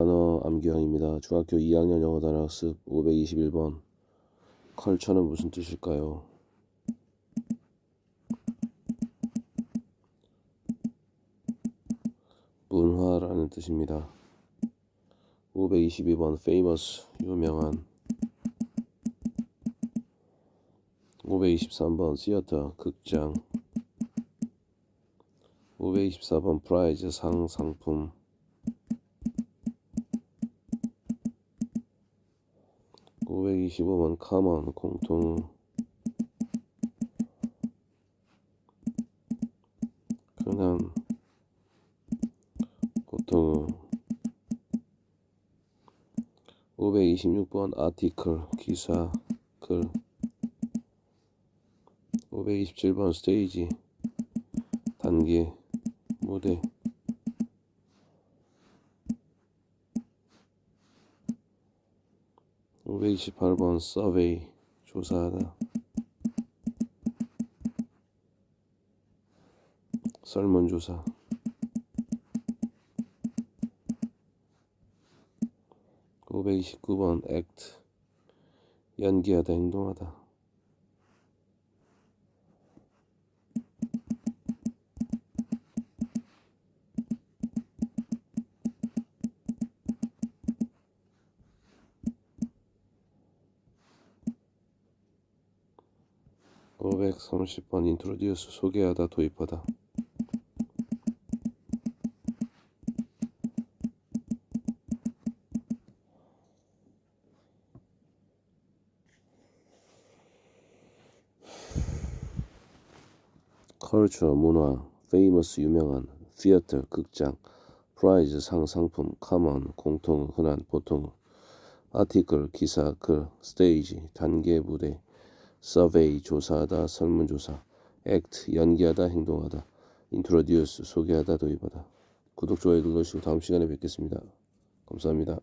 단어 암기형입니다. 중학교 2학년 영어 단어 학습 521번 컬처는 무슨 뜻일까요? 문화라는 뜻입니다. 522번 famous 유명한 523번 theater 극장 524번 prize 상 상품 525번 common 공통. 흔한 보통 526번 article 기사 글. 527번 스테이지 단계 무대 528번 서베이 조사하다. 설문조사. 529번 act 연기하다 행동하다 (530번) introduce 소개하다 도입하다 culture 문화 famous 유명한 theater 극장 prize 상 상품 common 공통 흔한 보통 article 기사 글 stage 단계 무대 survey 조사하다 설문조사 act 연기하다 행동하다 introduce 소개하다 도입하다. 구독 좋아요 눌러주시고 다음 시간에 뵙겠습니다. 감사합니다